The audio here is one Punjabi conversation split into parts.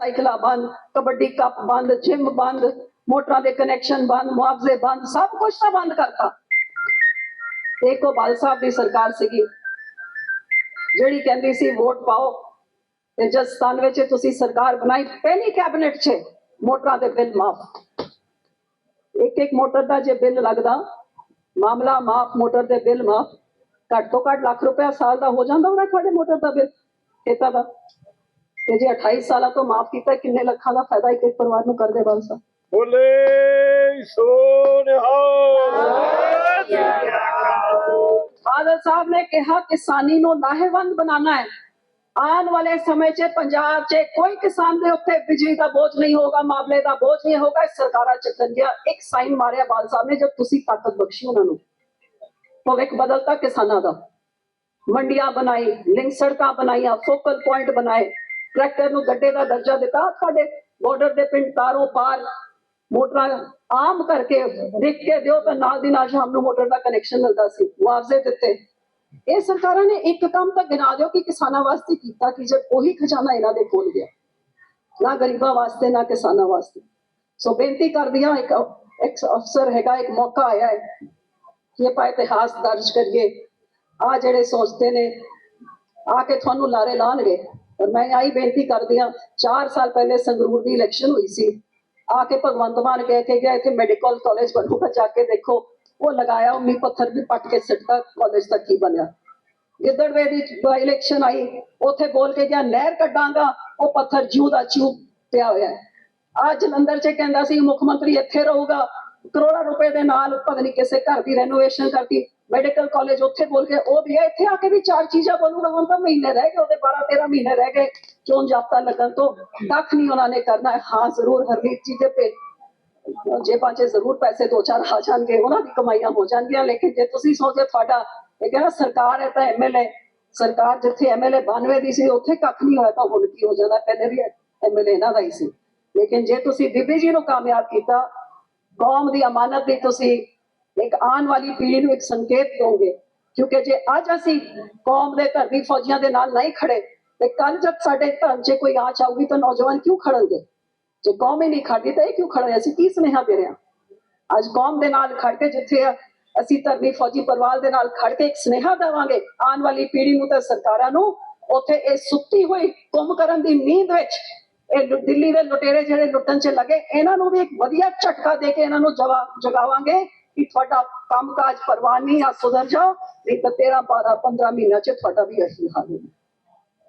ਸਾਈਕਲਾਂ ਬੰਦ, ਕਬੱਡੀ ਕੱਪ ਬੰਦ, ਜਿਮ ਬੰਦ, ਮੋਟਰਾਂ ਦੇ ਕਨੈਕਸ਼ਨ ਬੰਦ, ਮੁਆਵਜ਼ੇ ਬੰਦ, ਸਭ ਕੁਝ ਤਾਂ ਬੰਦ ਕਰਤਾ। ਇਹ ਕੋਬਾਲ ਸਾਹਿਬ ਦੀ ਸਰਕਾਰ ਸੀਗੀ, ਜਿਹੜੀ ਕਹਿੰਦੀ ਸੀ, ਵੋਟ ਪਾਓ। ਤੇ ਜਸਤਾਨ ਵਿੱਚ ਤੁਸੀਂ ਸਰਕਾਰ ਬਣਾਈ, ਪਹਿਲੀ ਕੈਬਨਿਟ 'ਚ ਮੋਟਰਾਂ ਦੇ ਬਿੱਲ ਮਾਫ। ਇੱਕ ਇੱਕ ਮੋਟਰ ਦਾ ਜੇ ਬਿੱਲ ਲੱਗਦਾ, ਮਾਮਲਾ ਮਾਫ, ਮੋਟਰ ਦੇ ਬਿੱਲ ਮਾਫ। ਘੱਟ ਤੋਂ ਘੱਟ ਲੱਖ ਰੁਪਇਆ ਸਾਲ ਦਾ ਹੋ ਜਾਂਦਾ ਹੋਣਾ ਤੁਹਾਡੇ ਮੋਟਰ ਦਾ ਬਿੱਲ, ਖੇਤਾਂ ਦਾ। ਤੇ ਜੇ 28 ਸਾਲਾਂ ਤੋਂ ਮਾਫ ਕੀਤਾ ਕਿੰਨੇ ਲੱਖਾਂ ਦਾ ਫਾਇਦਾ ਇੱਕ ਇੱਕ ਪਰਿਵਾਰ ਨੂੰ ਕਰਦੇ ਸਾਹਿਬ ਬੋਲੇ ਸੋਨਿਹਾਲ ਬਾਦਲ ਸਾਹਿਬ ਨੇ ਕਿਹਾ ਕਿਸਾਨੀ ਨੂੰ ਲਾਹੇਵੰਦ ਬਣਾਉਣਾ ਹੈ। ਆਉਣ ਵਾਲੇ ਸਮੇਂ 'ਚ ਪੰਜਾਬ 'ਚ ਕੋਈ ਕਿਸਾਨ ਦੇ ਉੱਤੇ ਬਿਜਲੀ ਦਾ ਬੋਝ ਨਹੀਂ ਹੋਗਾ ਮਾਮਲੇ ਦਾ ਬੋਝ ਨਹੀਂ ਹੋਗਾ ਸਰਕਾਰਾਂ ਚੱਕਣਗੀਆਂ ਇੱਕ ਸਾਈਨ ਮਾਰਿਆ ਬਾਦਲ ਸਾਹਿਬ ਨੇ ਜਦ ਤੁਸੀਂ ਤਾਕਤ ਬਖਸ਼ੀ ਉਹਨਾਂ ਨੂੰ। ਭਵਿੱਖ ਬਦਲਤਾ ਕਿਸਾਨਾਂ ਦਾ। ਮੰਡੀਆਂ ਬਣਾਈ ਲਿੰਕ ਸੜਕਾਂ ਬਣਾਈਆਂ ਫੋਕਲ ਪੁਆਇੰਟ ਬਣਾਏ। ਟਰੈਕਟਰ ਨੂੰ ਗੱਡੇ ਦਾ ਦਰਜਾ ਦਿੱਤਾ। ਸਾਡੇ ਬਾਰਡਰ ਦੇ ਪਿੰਡ ਤਾਰੋਂ ਪਾਰ ਮੋਟਰਾਂ ਆਮ ਕਰਕੇ ਦੇਖ ਕੇ ਦਿਓ ਤਾਂ ਨਾਲ ਦੀ ਨਾਲ ਸ਼ਾਮ ਨੂੰ ਮੋਟਰ ਦਾ ਕਨੈਕਸ਼ਨ ਮਿਲਦਾ ਸੀ, ਮੁਆਵਜ਼ੇ ਦਿੱਤੇ। ਇਹ ਸਰਕਾਰਾਂ ਨੇ ਇੱਕ ਕੰਮ ਤਾਂ ਗਿਣਾ ਦਿਓ ਕਿ ਕਿਸਾਨਾਂ ਵਾਸਤੇ ਕੀਤਾ ਕਿ ਜਦ ਉਹੀ ਖਜ਼ਾਨਾ ਇਹਨਾਂ ਦੇ ਕੋਲ ਗਿਆ। ਨਾ ਗਰੀਬਾਂ ਵਾਸਤੇ, ਨਾ ਕਿਸਾਨਾਂ ਵਾਸਤੇ। ਸੋ ਬੇਨਤੀ ਕਰਦੀ ਹਾਂ, ਇੱਕ ਇੱਕ ਅਫਸਰ ਹੈਗਾ, ਇੱਕ ਮੌਕਾ ਆਇਆ ਹੈ ਕਿ ਆਪਾਂ ਇਤਿਹਾਸ ਦਰਜ ਕਰੀਏ। ਆ ਜਿਹੜੇ ਸੋਚਦੇ ਨੇ, ਆ ਕੇ ਤੁਹਾਨੂੰ ਲਾਰੇ ਲਾਣਗੇ। ਪਰ ਮੈਂ ਆਈ ਬੇਨਤੀ ਕਰਦੀ ਹਾਂ 4 ਸਾਲ ਪਹਿਲੇ ਸੰਗਰੂਰ ਦੀ ਇਲੈਕਸ਼ਨ ਹੋਈ ਸੀ। ਆ ਕੇ ਭਗਵੰਤ ਮਾਨ ਕਹਿ ਕੇ ਗਿਆ, ਇੱਥੇ ਮੈਡੀਕਲ ਕਾਲਜ ਬਣੂਗਾ, ਜਾ ਕੇ ਦੇਖੋ। ਉਹ ਲਗਾਇਆ ਉਮੀ ਪੱਥਰ ਵੀ ਪੱਟ ਕੇ ਸਿੱਟਾ ਕਾਲਜ ਤੱਕ ਕੀ ਬਣਿਆ। ਗਿੱਦੜਵੇ ਦੀ ਇਲੈਕਸ਼ਨ ਆਈ, ਉੱਥੇ ਬੋਲ ਕੇ ਗਿਆ, ਨਹਿਰ ਕੱਢਾਂਗਾ, ਉਹ ਪੱਥਰ ਜਿਉ ਦਾ ਚੂ ਪਿਆ ਹੋਇਆ ਹੈ। ਆ ਜਲੰਧਰ 'ਚ ਕਹਿੰਦਾ ਸੀ, ਮੁੱਖ ਮੰਤਰੀ ਇੱਥੇ ਰਹੂਗਾ। ਕਰੋੜਾਂ ਰੁਪਏ ਦੇ ਨਾਲ, ਪਤਾ ਨਹੀਂ ਕਿਸੇ ਘਰ ਦੀ ਰੈਨੋਵੇਸ਼ਨ ਕਰਤੀ। ਮੈਡੀਕਲ ਕਾਲਜ ਉੱਥੇ ਬੋਲ ਕੇ ਉਹ ਵੀ ਇੱਥੇ ਆ ਕੇ ਵੀ ਚਾਰ ਚੀਜ਼ਾਂ ਬੋਲੂਗਾ ਹੁਣ ਤਾਂ ਮਹੀਨੇ ਰਹਿ ਗਏ, ਉਹਦੇ 12 13 ਮਹੀਨੇ ਰਹਿ ਗਏ, ਚੋਣ ਜਾਬਤਾ ਲੱਗਣ ਤੋਂ ਕੱਖ ਨਹੀਂ ਉਹਨਾਂ ਨੇ ਕਰਨਾ ਹੈ। ਹਾਂ, ਜ਼ਰੂਰ ਹਰਮੀਤ ਜੀ ਦੇ ਪੇ ਜੇਬਾਂ 'ਚ ਜ਼ਰੂਰ ਪੈਸੇ ਦੋ ਚਾਰ ਆ ਜਾਣਗੇ, ਉਹਨਾਂ ਦੀ ਕਮਾਈਆਂ ਹੋ ਜਾਣਗੀਆਂ, ਲੇਕਿਨ ਜੇ ਤੁਸੀਂ ਸੋਚਦੇ ਤੁਹਾਡਾ ਇਹ ਕਹਿੰਦਾ ਸਰਕਾਰ ਹੈ ਤਾਂ ਐਮਐਲਏ ਸਰਕਾਰ ਜਿੱਥੇ ਐਮਐਲਏ 92 ਦੀ ਸੀ, ਉੱਥੇ ਕੱਖ ਨਹੀਂ ਹੋਇਆ ਤਾਂ ਹੁਣ ਕੀ ਹੋ ਜਾਂਦਾ ਪਹਿਲੇ ਵੀ ਐਮਐਲਏ ਇਹਨਾਂ ਦਾ ਹੀ ਸੀ ਲੇਕਿਨ ਜੇ ਤੁਸੀਂ ਬੀਬੀ ਜੀ ਨੂੰ ਕਾਮਯਾਬ ਕੀਤਾ, ਕੌਮ ਦੀ ਅਮਾਨਤ ਦੀ ਤੁਸੀਂ ਇੱਕ ਆਉਣ ਵਾਲੀ ਪੀੜ੍ਹੀ ਨੂੰ ਇੱਕ ਸੰਕੇਤ ਦੋਗੇ ਕਿਉਂਕਿ ਜੇ ਅੱਜ ਅਸੀਂ ਕੌਮ ਦੇ ਧਰਮੀ ਫੌਜੀਆਂ ਦੇ ਨਾਲ ਨਹੀਂ ਖੜੇ, ਤੇ ਕੱਲ ਜਦ ਸਾਡੇ ਧਰਮ 'ਚ ਕੋਈ ਆਚ ਆਊਗੀ ਤਾਂ ਨੌਜਵਾਨ ਕਿਉਂ ਖੜਨਗੇ? ਜੇ ਕੌਮ ਹੀ ਨਹੀਂ ਖੜਦੀ ਤਾਂ ਇਹ ਕਿਉਂ ਖੜੇ ਅਸੀਂ ਕੀ ਸੁਨੇਹਾ ਦੇ ਰਹੇ ਹਾਂ? ਅੱਜ ਕੌਮ ਦੇ ਨਾਲ ਖੜ ਕੇ ਜਿੱਥੇ ਅਸੀਂ ਧਰਮੀ ਫੌਜੀ ਪਰਿਵਾਰ ਦੇ ਨਾਲ ਖੜ ਕੇ ਇੱਕ ਸੁਨੇਹਾ ਦੇਵਾਂਗੇ, ਆਉਣ ਵਾਲੀ ਪੀੜ੍ਹੀ ਨੂੰ ਤੇ ਸਰਕਾਰਾਂ ਨੂੰ, ਉੱਥੇ ਇਹ ਸੁੱਤੀ ਹੋਈ ਕੁੰਭ ਕਰਨ ਦੀ ਨੀਂਦ ਵਿੱਚ, ਇਹ ਦਿੱਲੀ ਦੇ ਲੁਟੇਰੇ ਜਿਹੜੇ ਲੁੱਟਣ 'ਚ ਲੱਗੇ, ਇਹਨਾਂ ਨੂੰ ਵੀ ਇੱਕ ਵਧੀਆ ਝਟਕਾ ਦੇ ਕੇ ਇਹਨਾਂ ਨੂੰ ਜਵਾ, ਜਗਾਵਾਂਗੇ। ਕਿ ਤੁਹਾਡਾ ਕੰਮਕਾਜ ਪਰਵਾਨੀ ਆ, ਸੁਧਰ ਜਾਓ, ਨਹੀਂ ਤਾਂ 13 12 15 ਮਹੀਨਿਆਂ 'ਚ ਤੁਹਾਡਾ ਵੀ ਇਹੀ ਹਾਲ ਹੋਣਾ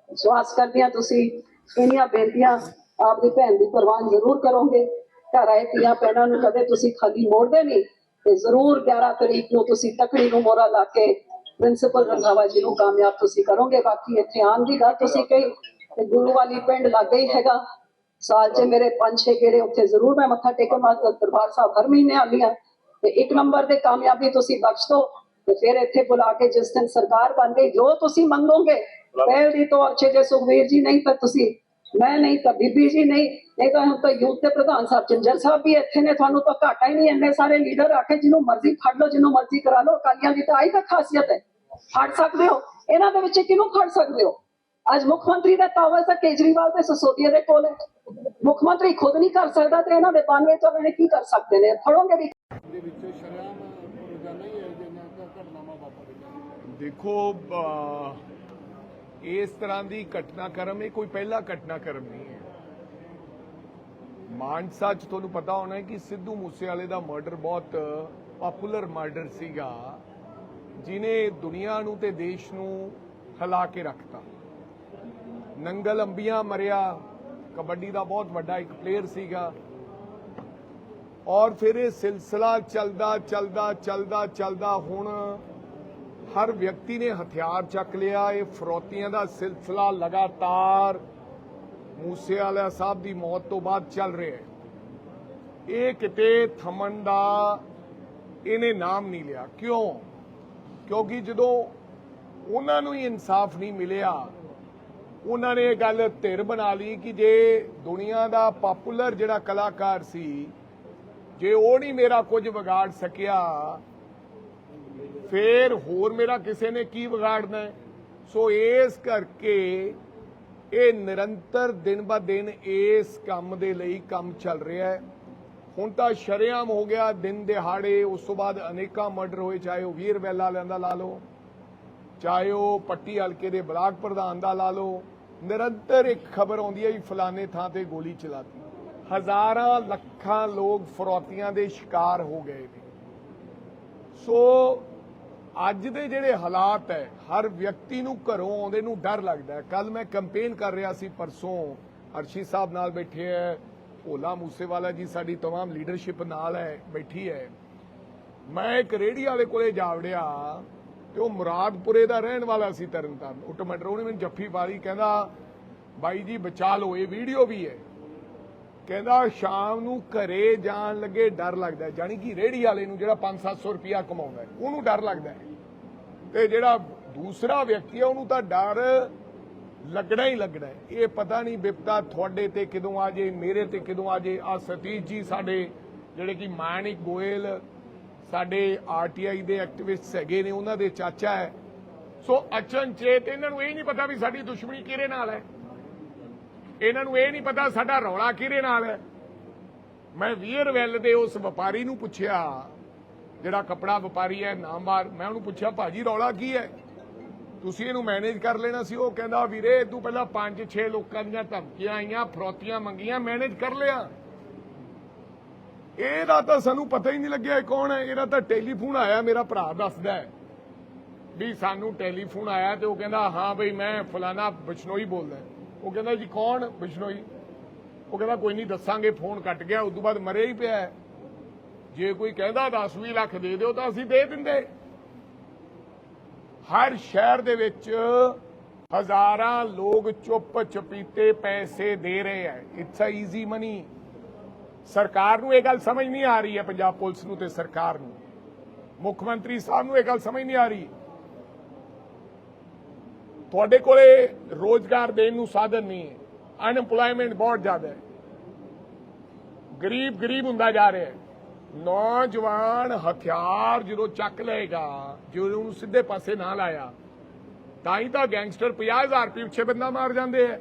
ਵਿਸ਼ਵਾਸ ਕਰਦੀ ਹਾਂ ਤੁਸੀਂ, ਇੰਨੀਆਂ ਬੇਨਤੀਆਂ ਆਪਦੀ ਭੈਣ ਦੀ ਪ੍ਰਵਾਨ ਜ਼ਰੂਰ ਕਰੋਗੇ। ਘਰ ਆਏ ਧੀਆਂ ਭੈਣਾਂ ਨੂੰ ਕਦੇ ਤੁਸੀਂ ਖਾਲੀ ਮੋੜਦੇ ਨਹੀਂ, ਤੇ ਜ਼ਰੂਰ 11 ਤਰੀਕ ਨੂੰ ਤੁਸੀਂ ਤਕੜੀ ਨੂੰ ਮੋਰਾ ਲਾ ਕੇ ਪ੍ਰਿੰਸੀਪਲ ਰੰਧਾਵਾ ਜੀ ਨੂੰ ਕਾਮਯਾਬ ਤੁਸੀਂ ਕਰੋਗੇ। ਬਾਕੀ ਇੱਥੇ ਆਉਣ ਦੀ ਗੱਲ ਤੁਸੀਂ ਕਹੀ, ਤੇ ਗੁਰੂ ਵਾਲੀ ਪਿੰਡ ਲੱਗ ਹੀ ਹੈਗਾ। ਸਾਲ 'ਚ ਮੇਰੇ ਪੰਜ ਛੇ ਗੇੜੇ ਉੱਥੇ ਜ਼ਰੂਰ ਮੈਂ ਮੱਥਾ ਟੇਕਣ ਵਾਸਤੇ ਦਰਬਾਰ ਸਾਹਿਬ ਹਰ ਮਹੀਨੇ ਆਉਂਦੀ ਹਾਂ। ਤੇ ਇੱਕ ਨੰਬਰ ਤੇ ਕਾਮਯਾਬੀ ਤੁਸੀਂ ਬਖਸ਼ ਦਿਓ ਤੇ ਫਿਰ ਇੱਥੇ ਬੁਲਾ ਕੇ ਜਿਸ ਦਿਨ ਸਰਕਾਰ ਬਣ ਗਈ, ਜੋ ਤੁਸੀਂ ਮੰਗੋਗੇ, ਪਹਿਲ ਦੀ ਤੌਰ 'ਚ ਜੇ ਸੁਖਵੀਰ ਜੀ ਨਹੀਂ ਤਾਂ ਤੁਸੀਂ, ਮੈਂ ਨਹੀਂ ਤਾਂ ਬੀਬੀ ਜੀ ਨਹੀਂ ਨਹੀਂ ਤਾਂ ਹੁਣ ਤਾਂ ਯੂਥ ਦੇ ਪ੍ਰਧਾਨ ਸਾਹਿਬ ਚੰਜਰ ਸਾਹਿਬ ਵੀ ਇੱਥੇ ਨੇ, ਤੁਹਾਨੂੰ ਤਾਂ ਘਾਟਾ ਹੀ ਨਹੀਂ ਇੰਨੇ ਸਾਰੇ ਲੀਡਰ ਆਖੇ ਜਿਹਨੂੰ ਮਰਜ਼ੀ ਫੜ ਲਓ, ਜਿਹਨੂੰ ਮਰਜ਼ੀ ਕਰਾ ਲਓ, ਅਕਾਲੀਆਂ ਦੀ ਤਾਂ ਆਈ ਤਾਂ ਖਾਸੀਅਤ ਹੈ। ਫੜ ਸਕਦੇ ਹੋ? ਇਹਨਾਂ ਦੇ ਵਿੱਚ ਕਿਹਨੂੰ ਫੜ ਸਕਦੇ ਹੋ? ਅੱਜ ਮੁੱਖ ਮੰਤਰੀ ਦਾ ਪਾਵਰ ਤਾਂ ਕੇਜਰੀਵਾਲ ਤੇ ਸਸੋਦੀਆ ਦੇ ਕੋਲ ਹੈ। ਮੁੱਖ ਮੰਤਰੀ ਖੁਦ ਨਹੀਂ ਕਰ ਸਕਦਾ ਤੇ ਇਹਨਾਂ ਦੇ 92 ਤੋਂ ਇਹਨੇ ਕੀ ਕਰ ਸਕਦੇ ਨੇ? ਫੜੋਗੇ ਵੀ ਦੇ ਵਿੱਚ ਸ਼ਰਿਆਮ ਰੋਜ਼ਾਨਾ ਹੀ ਇਹ ਜਿਹੀਆਂ ਘਟਨਾਵਾਂ ਵਾਪਰ ਰਹੀਆਂ ਦੇਖੋ ਇਸ ਤਰ੍ਹਾਂ ਦੀ ਘਟਨਾਕ੍ਰਮ, ਇਹ ਕੋਈ ਪਹਿਲਾ ਘਟਨਾਕ੍ਰਮ ਨਹੀਂ ਹੈ। ਮਾਨਸਾ ਚ ਤੁਹਾਨੂੰ ਪਤਾ ਹੋਣਾ ਕਿ ਸਿੱਧੂ ਮੂਸੇਵਾਲੇ ਦਾ ਮਰਡਰ ਬਹੁਤ ਪਪੂਲਰ ਮਰਡਰ ਸੀਗਾ, ਜਿਨੇ ਦੁਨੀਆ ਨੂੰ ਤੇ ਦੇਸ਼ ਨੂੰ ਹਿਲਾ ਕੇ ਰੱਖਤਾ। ਨੰਗਲ ਅੰਬੀਆਂ ਮਰਿਆ, ਕਬੱਡੀ ਦਾ ਬਹੁਤ ਵੱਡਾ ਇੱਕ ਪਲੇਅਰ ਸੀਗਾ। ਔਰ ਫਿਰ ਇਹ ਸਿਲਸਿਲਾ ਚੱਲਦਾ ਚੱਲਦਾ ਚੱਲਦਾ ਚੱਲਦਾ ਹੁਣ ਹਰ ਵਿਅਕਤੀ ਨੇ ਹਥਿਆਰ ਚੱਕ ਲਿਆ, ਇਹ ਫਰੋਤੀਆਂ ਦਾ ਸਿਲਸਿਲਾ ਲਗਾਤਾਰ ਮੂਸੇਵਾਲਾ ਸਾਹਿਬ ਦੀ ਮੌਤ ਤੋਂ ਬਾਅਦ ਚੱਲ ਰਿਹਾ ਹੈ। ਇਹ ਕਿਤੇ ਥਮਨ ਦਾ ਇਹਨੇ ਨਾਮ ਨਹੀਂ ਲਿਆ। ਕਿਉਂ? ਕਿਉਂਕਿ ਜਦੋਂ ਉਹਨਾਂ ਨੂੰ ਹੀ ਇਨਸਾਫ ਨਹੀਂ ਮਿਲਿਆ, ਉਹਨਾਂ ਨੇ ਇਹ ਗੱਲ ਧਿਰ ਬਣਾ ਲਈ ਕਿ ਜੇ ਦੁਨੀਆ ਦਾ ਪਪੂਲਰ ਜਿਹੜਾ ਕਲਾਕਾਰ ਸੀ ਜੇ ਉਹ ਨਹੀਂ ਮੇਰਾ ਕੁਝ ਵਿਗਾੜ ਸਕਿਆ, ਫੇਰ ਹੋਰ ਮੇਰਾ ਕਿਸੇ ਨੇ ਕੀ ਵਿਗਾੜਨਾ ਸੋ ਇਸ ਕਰਕੇ ਇਹ ਨਿਰੰਤਰ ਦਿਨ ਬਾ ਦਿਨ ਇਸ ਕੰਮ ਦੇ ਲਈ ਕੰਮ ਚੱਲ ਰਿਹਾ ਹੈ। ਹੁਣ ਤਾਂ ਸ਼ਰੇਆਮ ਹੋ ਗਿਆ, ਦਿਨ ਦਿਹਾੜੇ, ਉਸ ਤੋਂ ਬਾਅਦ ਅਨੇਕਾਂ ਮਰਡਰ ਹੋਏ, ਚਾਹੇ ਉਹ ਵੀਰ ਵੈਲਾ ਵਾਲਿਆਂ ਲਾ ਲਓ, ਚਾਹੇ ਉਹ ਪੱਟੀ ਹਲਕੇ ਦੇ ਬਲਾਕ ਪ੍ਰਧਾਨ ਦਾ ਲਾ ਲਓ, ਨਿਰੰਤਰ ਇੱਕ ਖਬਰ ਆਉਂਦੀ ਹੈ ਵੀ ਫਲਾਣੇ ਥਾਂ ਤੇ ਗੋਲੀ ਚਲਾਤੀ। ਹਜ਼ਾਰਾਂ ਲੱਖਾਂ ਲੋਕ ਫਰੌਤੀਆਂ ਦੇ ਸ਼ਿਕਾਰ ਹੋ ਗਏ ਨੇ ਸੋ ਅੱਜ ਦੇ ਜਿਹੜੇ ਹਾਲਾਤ ਹੈ ਹਰ ਵਿਅਕਤੀ ਨੂੰ ਘਰੋਂ ਆਉਂਦੇ ਨੂੰ ਡਰ ਲੱਗਦਾ ਹੈ ਕੱਲ ਮੈਂ ਕੈਂਪੇਨ ਕਰ ਰਿਹਾ ਸੀ ਪਰਸੋਂ ਅਰਸ਼ੀ ਸਾਹਿਬ ਨਾਲ ਬੈਠੇ ਹੈ ਭੋਲਾ ਮੂਸੇਵਾਲਾ ਜੀ ਸਾਡੀ तमाम ਲੀਡਰਸ਼ਿਪ ਨਾਲ ਹੈ ਬੈਠੀ ਹੈ ਮੈਂ ਇੱਕ ਰੇੜੀ ਵਾਲੇ ਕੋਲੇ ਜਾ ਵੜਿਆ ਤੇ ਉਹ ਮੁਰਾਦਪੁਰੇ ਦਾ ਰਹਿਣ ਵਾਲਾ ਸੀ ਤਰਨਤਾਰਨ ਉਹ ਟਮਾਟਰ ਉਹਨੇ ਮੈਨੂੰ ਜੱਫੀ ਪਾਰੀ ਕਹਿੰਦਾ ਬਾਈ ਜੀ ਬਚਾ ਲਓ ਇਹ ਵੀਡੀਓ ਵੀ ਹੈ ਕਹਿੰਦਾ ਸ਼ਾਮ ਨੂੰ ਘਰੇ ਜਾਣ ਲੱਗੇ ਡਰ ਲੱਗਦਾ ਹੈ। ਜਾਣੀ ਕਿ ਰੇੜੀ ਵਾਲੇ ਨੂੰ ਜਿਹੜਾ 5-700 ਰੁਪਿਆ ਕਮਾਉਂਦਾ ਹੈ, ਉਹਨੂੰ ਡਰ ਲੱਗਦਾ ਤੇ ਜਿਹੜਾ ਦੂਸਰਾ ਵਿਅਕਤੀ ਹੈ, ਉਹਨੂੰ ਤਾਂ ਡਰ ਲੱਗਣਾ ਹੀ ਲੱਗਣਾ ਇਹ ਪਤਾ ਨਹੀਂ ਵਿਪਤਾ ਤੁਹਾਡੇ ਤੇ ਕਦੋਂ ਆ ਜੇ, ਮੇਰੇ ਤੇ ਕਦੋਂ ਆ ਜੇ। ਆ ਸਤੀਸ਼ ਜੀ ਸਾਡੇ ਜਿਹੜੇ ਕਿ ਮਾਨਿਕ ਗੋਇਲ, ਸਾਡੇ ਆਰਟੀਆਈ ਦੇ ਐਕਟਿਵਿਸਟਸ ਹੈਗੇ ਨੇ, ਉਹਨਾਂ ਦੇ ਚਾਚਾ ਹੈ। ਸੋ ਅਚਨਚੇਤ ਇਹਨਾਂ ਨੂੰ ਇਹ ਨਹੀਂ ਪਤਾ ਵੀ ਸਾਡੀ ਦੁਸ਼ਮਣੀ ਕਿਹਦੇ ਨਾਲ ਹੈ। ਇਹਨਾਂ ਨੂੰ ਇਹ ਨਹੀਂ ਪਤਾ ਸਾਡਾ ਰੌਲਾ ਕਿਹਦੇ ਨਾਲ ਹੈ। ਮੈਂ ਵੀਅਰ ਵੀਰਵੈਲ ਦੇ ਉਸ ਵਪਾਰੀ ਨੂੰ ਪੁੱਛਿਆ, ਜਿਹੜਾ ਕਪੜਾ ਵਪਾਰੀ ਹੈ ਨਾਮਵਾਰ ਮੈਂ ਉਹਨੂੰ ਪੁੱਛਿਆ, ਭਾਜੀ, ਰੌਲਾ ਕੀ ਹੈ? ਤੁਸੀਂ ਇਹਨੂੰ ਮੈਨੇਜ ਕਰ ਲੈਣਾ ਸੀ। ਉਹ ਕਹਿੰਦਾ, ਵੀਰੇ, ਤੂੰ ਪਹਿਲਾਂ 5-6 ਲੋਕਾਂ ਦੀਆਂ ਧਮਕੀਆਂ ਆਈਆਂ, ਫਰੋਤੀਆਂ ਮੰਗੀਆਂ ਮੈਨੇਜ ਕਰ ਲਿਆ। ਇਹਦਾ ਤਾਂ ਸਾਨੂੰ ਪਤਾ ਹੀ ਨਹੀਂ ਲੱਗਿਆ ਕੌਣ ਹੈ। ਇਹਦਾ ਤਾਂ ਟੈਲੀਫੋਨ ਆਇਆ, ਮੇਰਾ ਭਰਾ ਦੱਸਦਾ ਹੈ ਵੀ ਸਾਨੂੰ ਟੈਲੀਫੋਨ ਆਇਆ ਤੇ ਉਹ ਕਹਿੰਦਾ, ਹਾਂ ਬਈ, ਮੈਂ ਫਲਾਣਾ ਬਿਸ਼ਨੋਈ ਬੋਲਦਾ ਉਹ ਕਹਿੰਦਾ ਜੀ ਕੌਣ? ਬਿਸ਼ਨੋਈ। ਉਹ ਕਹਿੰਦਾ ਕੋਈ ਨਹੀਂ, ਦੱਸਾਂਗੇ, ਫੋਨ ਕੱਟ ਗਿਆ, ਉਸ ਤੋਂ ਬਾਅਦ ਮਰੇ ਹੀ ਪਿਆ ਜੇ ਕੋਈ ਕਹਿੰਦਾ 10 ਲੱਖ ਦੇ ਦਿਓ ਤਾਂ ਅਸੀਂ ਦੇ ਦਿੰਦੇ। ਹਰ ਸ਼ਹਿਰ ਦੇ ਵਿੱਚ ਹਜ਼ਾਰਾਂ ਲੋਕ ਚੁੱਪ ਚਪੀਤੇ ਪੈਸੇ ਦੇ ਰਹੇ ਹੈ। ਇਟਸ ਅ ਈਜ਼ੀ ਮਨੀ ਸਰਕਾਰ ਨੂੰ ਇਹ ਗੱਲ ਸਮਝ ਨਹੀਂ ਆ ਰਹੀ ਹੈ, ਪੰਜਾਬ ਪੁਲਿਸ ਨੂੰ ਤੇ ਸਰਕਾਰ ਨੂੰ। ਮੁੱਖ ਮੰਤਰੀ ਸਾਹਿਬ ਨੂੰ ਇਹ ਗੱਲ ਸਮਝ ਨਹੀਂ ਆ ਰਹੀ। ਤੁਹਾਡੇ ਕੋਲੇ ਰੋਜ਼ਗਾਰ ਦੇਣ ਨੂੰ ਸਾਧਨ ਨਹੀਂ ਹੈ। ਅਨਪਲੋਇਮੈਂਟ ਬਹੁਤ ਜ਼ਿਆਦਾ ਹੈ। ਗਰੀਬ ਗਰੀਬ ਹੁੰਦਾ ਜਾ ਰਿਹਾ ਹੈ। ਨੌਜਵਾਨ ਹਥਿਆਰ ਜਦੋਂ ਚੱਕ ਲਏਗਾ ਜਦੋਂ ਉਹਨੂੰ ਸਿੱਧੇ ਪਾਸੇ ਨਾ ਲਾਇਆ, ਤਾਂ ਹੀ ਤਾਂ ਗੈਂਗਸਟਰ 50000 ਰੁਪਏ ਪਿੱਛੇ ਬੰਦਾ ਮਾਰ ਜਾਂਦੇ ਆ।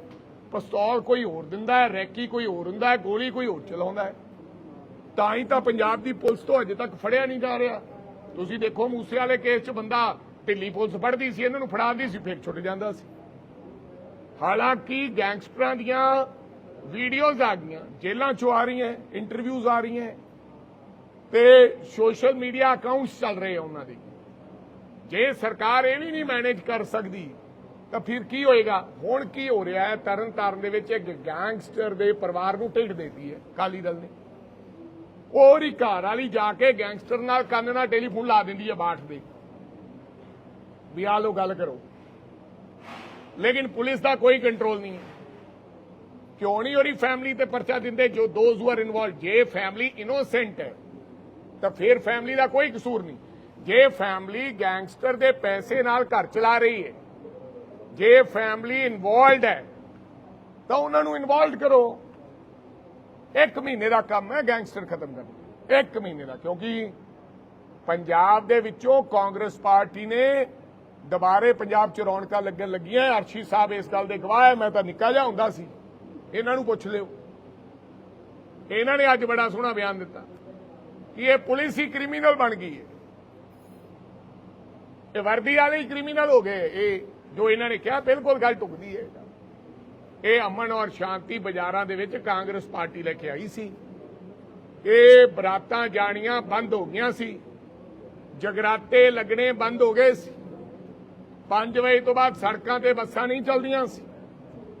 ਪਿਸਤੌਲ ਕੋਈ ਹੋਰ ਦਿੰਦਾ ਹੈ, ਰੈਕੀ ਕੋਈ ਹੋਰ ਹੁੰਦਾ ਹੈ, ਗੋਲੀ ਕੋਈ ਹੋਰ ਚਲਾਉਂਦਾ ਹੈ। ਤਾਂ ਹੀ ਤਾਂ ਪੰਜਾਬ ਦੀ ਪੁਲਿਸ ਤੋਂ ਅਜੇ ਤੱਕ ਫੜਿਆ ਨਹੀਂ ਜਾ ਰਿਹਾ। ਤੁਸੀਂ ਦੇਖੋ ਮੂਸੇ ਵਾਲੇ ਕੇਸ 'ਚ ਬੰਦਾ ਢਿੱਲੀ ਪੁਲਿਸ ਫੜਦੀ ਸੀ, ਇਹਨਾਂ ਨੂੰ ਫੜਾਉਂਦੀ ਸੀ, ਫਿਰ ਛੁੱਟ ਜਾਂਦਾ ਸੀ। ਹਾਲਾਂਕਿ ਗੈਂਗਸਟਰਾਂ ਦੀਆਂ ਵੀਡੀਓਜ਼ ਆ ਗਈਆਂ, ਜੇਲ੍ਹਾਂ 'ਚੋਂ ਆ ਰਹੀਆਂ, ਇੰਟਰਵਿਊਜ਼ ਆ ਰਹੀਆਂ, ਤੇ ਸੋਸ਼ਲ ਮੀਡੀਆ ਅਕਾਊਂਟਸ ਚੱਲ ਰਹੇ ਆ ਉਹਨਾਂ ਦੇ। ਜੇ ਸਰਕਾਰ ਇਹ ਵੀ ਨਹੀਂ ਮੈਨੇਜ ਕਰ ਸਕਦੀ, ਤਾਂ ਫਿਰ ਕੀ ਹੋਏਗਾ? ਹੁਣ ਕੀ ਹੋ ਰਿਹਾ ਹੈ? ਤਰਨ ਤਾਰਨ ਦੇ ਵਿੱਚ ਇੱਕ ਗੈਂਗਸਟਰ ਦੇ ਪਰਿਵਾਰ ਨੂੰ ਢਿੱਡ ਦੇਤੀ ਹੈ ਕਾਲੀ ਦਲ ਨੇ। ਉਹਦੀ ਘਰ ਵਾਲੀ ਜਾ ਕੇ ਗੈਂਗਸਟਰ ਨਾਲ ਕੰਨ ਨਾਲ ਟੈਲੀਫੋਨ ਲਾ ਦਿੰਦੀ ਹੈ ਬਾਠ ਦੇ। ਵੀ ਆ ਲੋ ਗੱਲ ਕਰੋ। ਲੇਕਿਨ ਪੁਲਿਸ ਦਾ ਕੋਈ ਕੰਟਰੋਲ ਨਹੀਂ ਹੈ। ਕਿਉਂ ਨਹੀਂ ਉਹਦੀ ਫੈਮਿਲੀ ਤੇ ਪਰਚਾ ਦਿੰਦੇ? ਜੋ ਦੋਜ਼ ਹੂ ਆਰ ਇਨਵੋਲਡ ਜੇ ਫੈਮਿਲੀ ਇਨੋਸੈਂਟ ਹੈ, ਤਾਂ ਫਿਰ ਫੈਮਿਲੀ ਦਾ ਕੋਈ ਕਸੂਰ ਨਹੀਂ। ਜੇ ਫੈਮਿਲੀ ਗੈਂਗਸਟਰ ਦੇ ਪੈਸੇ ਨਾਲ ਘਰ ਚਲਾ ਰਹੀ ਹੈ, ਜੇ ਫੈਮਿਲੀ ਇਨਵੋਲਡ ਹੈ, ਤਾਂ ਉਹਨਾਂ ਨੂੰ ਇਨਵੋਲਡ ਕਰੋ। ਇੱਕ ਮਹੀਨੇ ਦਾ ਕੰਮ ਹੈ ਗੈਂਗਸਟਰ ਖਤਮ ਕਰਨਾ ਇੱਕ ਮਹੀਨੇ ਦਾ, ਕਿਉਂਕਿ ਪੰਜਾਬ ਦੇ ਵਿੱਚੋਂ ਕਾਂਗਰਸ ਪਾਰਟੀ ਨੇ ਦੁਬਾਰੇ ਪੰਜਾਬ 'ਚ ਰੌਣਕਾਂ ਲੱਗਣ ਲੱਗੀਆਂ ਅਰਸ਼ੀ ਸਾਹਿਬ ਇਸ ਗੱਲ ਦੇ ਗਵਾਹ ਹੈ ਮੈਂ ਤਾਂ ਨਿੱਕਾ ਜਿਹਾ ਹੁੰਦਾ ਸੀ। ਇਹਨਾਂ ਨੂੰ ਪੁੱਛ ਲਿਓ। ਇਹਨਾਂ ਨੇ ਅੱਜ ਬੜਾ ਸੋਹਣਾ ਬਿਆਨ ਦਿੱਤਾ ਕਿ ਇਹ ਪੁਲਿਸ ਹੀ ਕ੍ਰਿਮੀਨਲ ਬਣ ਗਈ ਹੈ ਇਹ ਵਰਦੀ ਵਾਲੇ ਹੀ ਕ੍ਰਿਮੀਨਲ ਹੋ ਗਏ। ਇਹ ਜੋ ਇਹਨਾਂ ਨੇ ਕਿਹਾ ਬਿਲਕੁਲ ਗੱਲ ਟੁਕਦੀ ਹੈ ਇਹ ਅਮਨ ਔਰ ਸ਼ਾਂਤੀ ਬਾਜ਼ਾਰਾਂ ਦੇ ਵਿੱਚ ਕਾਂਗਰਸ ਪਾਰਟੀ ਲੈ ਕੇ ਆਈ ਸੀ। ਇਹ ਬਰਾਤਾਂ ਜਾਣੀਆਂ ਬੰਦ ਹੋ ਗਈਆਂ ਸੀ। ਜਗਰਾਤੇ ਲੱਗਣੇ ਬੰਦ ਹੋ ਗਏ ਸੀ। 5 ਵਜੇ ਤੋਂ ਬਾਅਦ ਸੜਕਾਂ ਤੇ ਬੱਸਾਂ ਨਹੀਂ ਚੱਲਦੀਆਂ ਸੀ।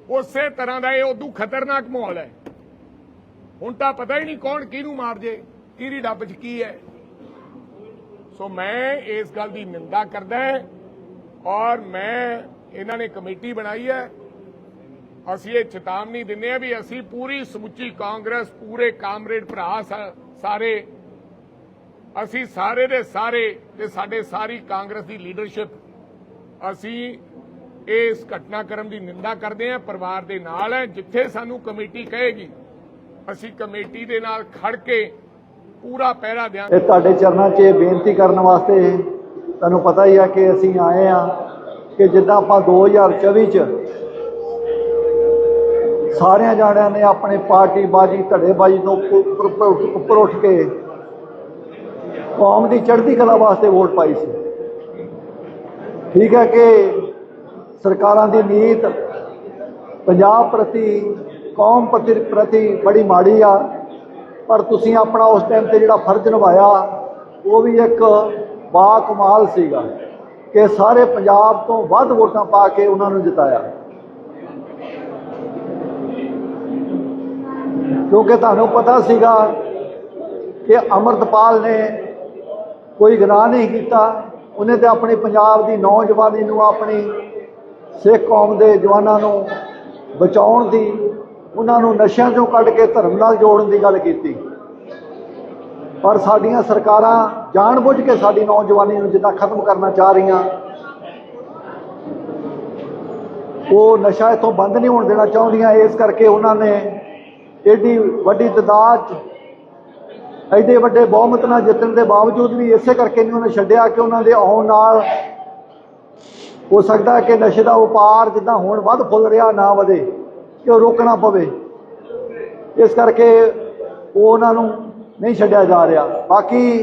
ਉਸੇ ਤਰ੍ਹਾਂ ਦਾ ਇਹ ਉਦੋਂ ਖਤਰਨਾਕ ਮਾਹੌਲ ਹੈ। ਹੁਣ ਤਾਂ ਪਤਾ ਹੀ ਨਹੀਂ ਕੌਣ ਕਿਹਨੂੰ ਮਾਰ ਜੇ ਕਿਹੜੀ ਡੱਬ 'ਚ ਕੀ ਹੈ। ਸੋ ਮੈਂ ਇਸ ਗੱਲ ਦੀ ਨਿੰਦਾ ਕਰਦਾ ਔਰ ਮੈਂ ਇਹਨਾਂ ਨੇ ਕਮੇਟੀ ਬਣਾਈ ਹੈ। ਅਸੀਂ ਇਹ ਚੇਤਾਵਨੀ ਦਿੰਦੇ ਆ ਵੀ ਅਸੀਂ ਪੂਰੀ ਸਮੁੱਚੀ ਕਾਂਗਰਸ, ਪੂਰੇ ਕਾਮਰੇਡ ਭਰਾ ਸਾਰੇ, ਅਸੀਂ ਸਾਰੇ ਦੇ ਸਾਰੇ ਤੇ ਸਾਡੇ ਸਾਰੀ ਕਾਂਗਰਸ ਦੀ ਲੀਡਰਸ਼ਿਪ ਅਸੀਂ ਇਸ ਘਟਨਾਕ੍ਰਮ ਦੀ ਨਿੰਦਾ ਕਰਦੇ ਹਾਂ, ਪਰਿਵਾਰ ਦੇ ਨਾਲ ਹੈ, ਜਿੱਥੇ ਸਾਨੂੰ ਕਮੇਟੀ ਕਹੇਗੀ, ਅਸੀਂ ਕਮੇਟੀ ਦੇ ਨਾਲ ਖੜ ਕੇ ਪੂਰਾ ਪਹਿਰਾ ਦਿਆਂ ਇਹ ਤੁਹਾਡੇ ਚਰਨਾਂ 'ਚ ਇਹ ਬੇਨਤੀ ਕਰਨ ਵਾਸਤੇ ਤੁਹਾਨੂੰ ਪਤਾ ਹੀ ਆ ਕਿ ਅਸੀਂ ਆਏ ਆ ਕਿ ਜਿੱਦਾਂ ਆਪਾਂ 2024 'ਚ ਸਾਰਿਆਂ ਜਾਣਿਆਂ ਨੇ ਆਪਣੇ ਪਾਰਟੀ ਬਾਜੀ ਧੜੇਬਾਜੀ ਤੋਂ ਉੱਪਰ ਉੱਪਰ ਉੱਠ ਕੇ ਕੌਮ ਦੀ ਚੜ੍ਹਦੀ ਕਲਾ ਵਾਸਤੇ ਵੋਟ ਪਾਈ ਸੀ। ਠੀਕ ਹੈ ਕਿ ਸਰਕਾਰਾਂ ਦੀ ਨੀਤ ਪੰਜਾਬ ਪ੍ਰਤੀ, ਕੌਮ ਪ੍ਰਤੀ ਪ੍ਰਤੀ ਬੜੀ ਮਾੜੀ ਆ, ਪਰ ਤੁਸੀਂ ਆਪਣਾ ਉਸ ਟਾਈਮ ਤੇ ਜਿਹੜਾ ਫਰਜ਼ ਨਿਭਾਇਆ, ਉਹ ਵੀ ਇੱਕ ਬਾ ਕਮਾਲ ਸੀਗਾ ਕਿ ਸਾਰੇ ਪੰਜਾਬ ਤੋਂ ਵੱਧ ਵੋਟਾਂ ਪਾ ਕੇ ਉਹਨਾਂ ਨੂੰ ਜਿਤਾਇਆ। ਕਿਉਂਕਿ ਤੁਹਾਨੂੰ ਪਤਾ ਸੀਗਾ ਕਿ ਅਮਰਤਪਾਲ ਨੇ ਕੋਈ ਗੁਨਾਹ ਨਹੀਂ ਕੀਤਾ। ਉਹਨੇ ਤੇ ਆਪਣੀ ਪੰਜਾਬ ਦੀ ਨੌਜਵਾਨੀ ਨੂੰ, ਆਪਣੀ ਸਿੱਖ ਕੌਮ ਦੇ ਜਵਾਨਾਂ ਨੂੰ ਬਚਾਉਣ ਦੀ, ਉਹਨਾਂ ਨੂੰ ਨਸ਼ਿਆਂ ਚੋਂ ਕੱਢ ਕੇ ਧਰਮ ਨਾਲ ਜੋੜਨ ਦੀ ਗੱਲ ਕੀਤੀ। ਪਰ ਸਾਡੀਆਂ ਸਰਕਾਰਾਂ ਜਾਣਬੁੱਝ ਕੇ ਸਾਡੀ ਨੌਜਵਾਨੀ ਨੂੰ ਜਿੱਦਾਂ ਖਤਮ ਕਰਨਾ ਚਾਹ ਰਹੀਆਂ, ਉਹ ਨਸ਼ਾ ਇਥੋਂ ਬੰਦ ਨਹੀਂ ਹੋਣ ਦੇਣਾ ਚਾਹੁੰਦੀਆਂ। ਇਸ ਕਰਕੇ ਉਹਨਾਂ ਨੇ ਏਡੀ ਵੱਡੀ ਤਦਾਦ ਐਡੇ ਵੱਡੇ ਬਹੁਮਤ ਨਾਲ ਜਿੱਤਣ ਦੇ ਬਾਵਜੂਦ ਵੀ ਇਸੇ ਕਰਕੇ ਨਹੀਂ ਉਹਨੇ ਛੱਡਿਆ ਕਿ ਉਹਨਾਂ ਦੇ ਆਉਣ ਨਾਲ ਹੋ ਸਕਦਾ ਕਿ ਨਸ਼ੇ ਦਾ ਵਪਾਰ ਜਿੱਦਾਂ ਹੁਣ ਵੱਧ ਫੁੱਲ ਰਿਹਾ ਨਾ ਵਧੇ, ਕਿ ਉਹ ਰੋਕਣਾ ਪਵੇ। ਇਸ ਕਰਕੇ ਉਹ ਉਹਨਾਂ ਨੂੰ ਨਹੀਂ ਛੱਡਿਆ ਜਾ ਰਿਹਾ। ਬਾਕੀ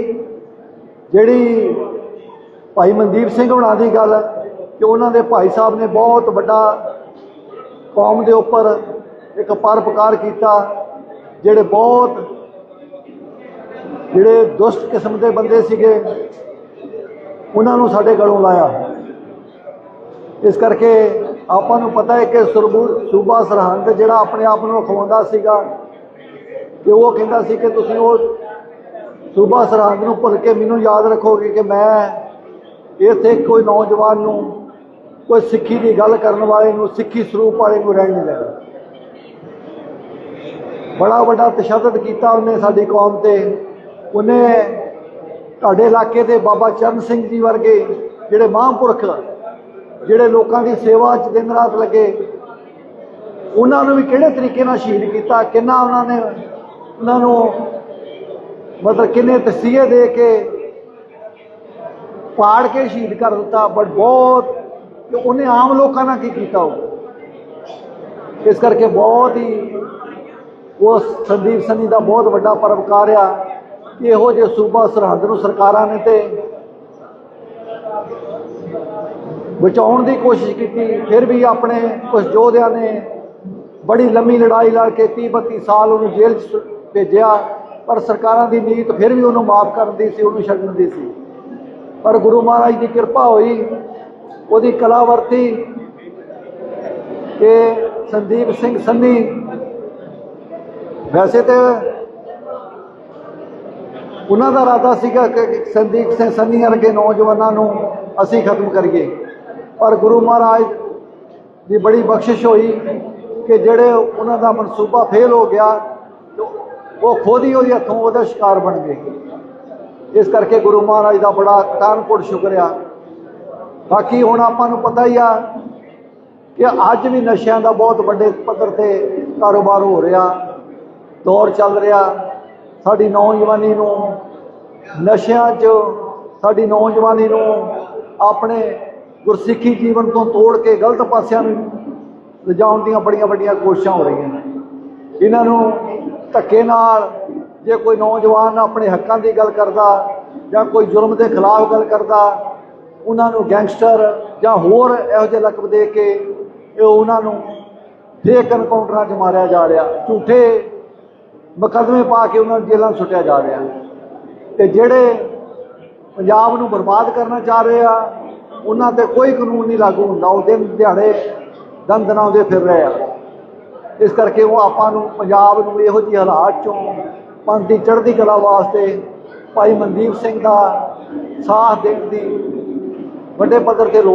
ਜਿਹੜੀ ਭਾਈ ਮਨਦੀਪ ਸਿੰਘ ਹੁਣਾਂ ਦੀ ਗੱਲ, ਕਿ ਉਹਨਾਂ ਦੇ ਭਾਈ ਸਾਹਿਬ ਨੇ ਬਹੁਤ ਵੱਡਾ ਕੌਮ ਦੇ ਉੱਪਰ ਇੱਕ ਪਰਪਕਾਰ ਕੀਤਾ, ਜਿਹੜੇ ਬਹੁਤ ਜਿਹੜੇ ਦੁਸ਼ਟ ਕਿਸਮ ਦੇ ਬੰਦੇ ਸੀਗੇ, ਉਹਨਾਂ ਨੂੰ ਸਾਡੇ ਗਲੋਂ ਲਾਇਆ। ਇਸ ਕਰਕੇ ਆਪਾਂ ਨੂੰ ਪਤਾ ਹੈ ਕਿ ਸੁਰਬੂ ਸੂਬਾ ਸਰਹੰਦ ਜਿਹੜਾ ਆਪਣੇ ਆਪ ਨੂੰ ਅਖਵਾਉਂਦਾ ਸੀਗਾ ਕਿ ਉਹ ਕਹਿੰਦਾ ਸੀ ਕਿ ਤੁਸੀਂ ਉਹ ਸੂਬਾ ਸਰਹੰਦ ਨੂੰ ਭੁੱਲ ਕੇ ਮੈਨੂੰ ਯਾਦ ਰੱਖੋਗੇ ਕਿ ਮੈਂ ਇੱਥੇ ਕੋਈ ਨੌਜਵਾਨ ਨੂੰ, ਕੋਈ ਸਿੱਖੀ ਦੀ ਗੱਲ ਕਰਨ ਵਾਲੇ ਨੂੰ, ਸਿੱਖੀ ਸਰੂਪ ਵਾਲੇ ਨੂੰ ਰਹਿਣ ਨਹੀਂ ਦੇਣਾ ਬੜਾ ਵੱਡਾ ਤਸ਼ੱਦਦ ਕੀਤਾ ਉਹਨੇ ਸਾਡੀ ਕੌਮ ਤੇ। ਉਹਨੇ ਤੁਹਾਡੇ ਇਲਾਕੇ ਦੇ ਬਾਬਾ ਚਰਨ ਸਿੰਘ ਜੀ ਵਰਗੇ ਜਿਹੜੇ ਮਹਾਂਪੁਰਖ, ਜਿਹੜੇ ਲੋਕਾਂ ਦੀ ਸੇਵਾ 'ਚ ਦਿਨ ਰਾਤ ਲੱਗੇ, ਉਹਨਾਂ ਨੂੰ ਵੀ ਕਿਹੜੇ ਤਰੀਕੇ ਨਾਲ ਸ਼ਹੀਦ ਕੀਤਾ, ਕਿੰਨਾ ਉਹਨਾਂ ਨੇ, ਉਹਨਾਂ ਨੂੰ ਮਤਲਬ ਕਿੰਨੇ ਤਸੀਹੇ ਦੇ ਕੇ ਪਾੜ ਕੇ ਸ਼ਹੀਦ ਕਰ ਦਿੱਤਾ ਬਟ ਬਹੁਤ ਕਿ ਉਹਨੇ ਆਮ ਲੋਕਾਂ ਨਾਲ ਕੀ ਕੀਤਾ ਉਹ? ਇਸ ਕਰਕੇ ਬਹੁਤ ਹੀ ਉਸ ਸੰਦੀਪ ਸੰਨੀ ਦਾ ਬਹੁਤ ਵੱਡਾ ਪਰਵਕਾਰ ਆ। ਇਹੋ ਜਿਹੇ ਸੂਬਾ ਸਰਹੰਦ ਨੂੰ ਸਰਕਾਰਾਂ ਨੇ ਤੇ ਬਚਾਉਣ ਦੀ ਕੋਸ਼ਿਸ਼ ਕੀਤੀ, ਫਿਰ ਵੀ ਆਪਣੇ ਕੁਝ ਯੋਧਿਆਂ ਨੇ ਬੜੀ ਲੰਮੀ ਲੜਾਈ ਲੜ ਕੇ 30 32 ਸਾਲ ਉਹਨੂੰ ਜੇਲ੍ਹ 'ਚ ਭੇਜਿਆ, ਪਰ ਸਰਕਾਰਾਂ ਦੀ ਨੀਤ ਫਿਰ ਵੀ ਉਹਨੂੰ ਮਾਫ ਕਰਨ ਦੀ ਸੀ, ਉਹਨੂੰ ਛੱਡਣ ਦੀ ਸੀ। ਪਰ ਗੁਰੂ ਮਹਾਰਾਜ ਦੀ ਕਿਰਪਾ ਹੋਈ, ਉਹਦੀ ਕਲਾ ਵਰਤੀ ਕਿ ਸੰਦੀਪ ਸਿੰਘ ਸੰਨੀ, ਵੈਸੇ ਤੇ ਉਹਨਾਂ ਦਾ ਇਰਾਦਾ ਸੀਗਾ ਕਿ ਸੰਦੀਪ ਸਿੰਘ ਸੰਨੀ ਵਰਗੇ ਨੌਜਵਾਨਾਂ ਨੂੰ ਅਸੀਂ ਖਤਮ ਕਰੀਏ। ਪਰ ਗੁਰੂ ਮਹਾਰਾਜ ਦੀ ਬੜੀ ਬਖਸ਼ਿਸ਼ ਹੋਈ ਕਿ ਜਿਹੜੇ ਉਹਨਾਂ ਦਾ ਮਨਸੂਬਾ ਫੇਲ ਹੋ ਗਿਆ, ਉਹ ਖੁਦ ਹੀ ਉਹਦੇ ਹੱਥੋਂ ਉਹਦਾ ਸ਼ਿਕਾਰ ਬਣ ਗਏ। ਇਸ ਕਰਕੇ ਗੁਰੂ ਮਹਾਰਾਜ ਦਾ ਬੜਾ ਕਾਨਪੁਰ ਸ਼ੁਕਰਿਆ। ਬਾਕੀ ਹੁਣ ਆਪਾਂ ਨੂੰ ਪਤਾ ਹੀ ਆ ਕਿ ਅੱਜ ਵੀ ਨਸ਼ਿਆਂ ਦਾ ਬਹੁਤ ਵੱਡੇ ਪੱਧਰ ਤੇ ਕਾਰੋਬਾਰ ਹੋ ਰਿਹਾ, ਦੌਰ ਚੱਲ ਰਿਹਾ। ਸਾਡੀ ਨੌਜਵਾਨੀ ਨੂੰ, ਨਸ਼ਿਆਂ 'ਚ ਸਾਡੀ ਨੌਜਵਾਨੀ ਨੂੰ ਆਪਣੇ ਗੁਰਸਿੱਖੀ ਜੀਵਨ ਤੋਂ ਤੋੜ ਕੇ ਗਲਤ ਪਾਸਿਆਂ ਨੂੰ ਲਿਜਾਉਣ ਦੀਆਂ ਬੜੀਆਂ ਵੱਡੀਆਂ ਕੋਸ਼ਿਸ਼ਾਂ ਹੋ ਰਹੀਆਂ ਨੇ। ਇਹਨਾਂ ਨੂੰ ਧੱਕੇ ਨਾਲ ਜੇ ਕੋਈ ਨੌਜਵਾਨ ਆਪਣੇ ਹੱਕਾਂ ਦੀ ਗੱਲ ਕਰਦਾ ਜਾਂ ਕੋਈ ਜ਼ੁਲਮ ਦੇ ਖਿਲਾਫ ਗੱਲ ਕਰਦਾ, ਉਹਨਾਂ ਨੂੰ ਗੈਂਗਸਟਰ ਜਾਂ ਹੋਰ ਇਹੋ ਜਿਹੇ ਲਕਬ ਦੇ ਕੇ ਇਹ ਉਹਨਾਂ ਨੂੰ ਫੇਕ ਐਨਕਾਊਂਟਰਾਂ 'ਚ ਮਾਰਿਆ ਜਾ ਰਿਹਾ। ਝੂਠੇ ਮੁਕੱਦਮੇ ਪਾ ਕੇ ਉਹਨਾਂ ਨੂੰ ਜੇਲ੍ਹਾਂ ਸੁੱਟਿਆ ਜਾ ਰਿਹਾ। ਤੇ ਜਿਹੜੇ ਪੰਜਾਬ ਨੂੰ ਬਰਬਾਦ ਕਰਨਾ ਚਾਹ ਰਹੇ ਆ, ਉਹਨਾਂ ਤੇ ਕੋਈ ਕਾਨੂੰਨ ਨਹੀਂ ਲਾਗੂ ਹੁੰਦਾ। ਉਹ ਦਿਨ ਦਿਹਾੜੇ ਦੰਦ ਦਨਾਉਂਦੇ ਫਿਰ ਰਹੇ ਆ। ਇਸ ਕਰਕੇ ਉਹ ਆਪਾਂ ਨੂੰ ਪੰਜਾਬ ਨੂੰ ਇਹੋ ਜਿਹੇ ਹਾਲਾਤ ਚੋਂ ਪੰਥ ਦੀ ਚੜ੍ਹਦੀ ਕਲਾ ਵਾਸਤੇ ਭਾਈ ਮਨਦੀਪ ਸਿੰਘ ਦਾ ਸਾਥ ਦੇਣ ਦੀ ਵੱਡੇ ਪੱਧਰ ਤੇ ਲੋੜ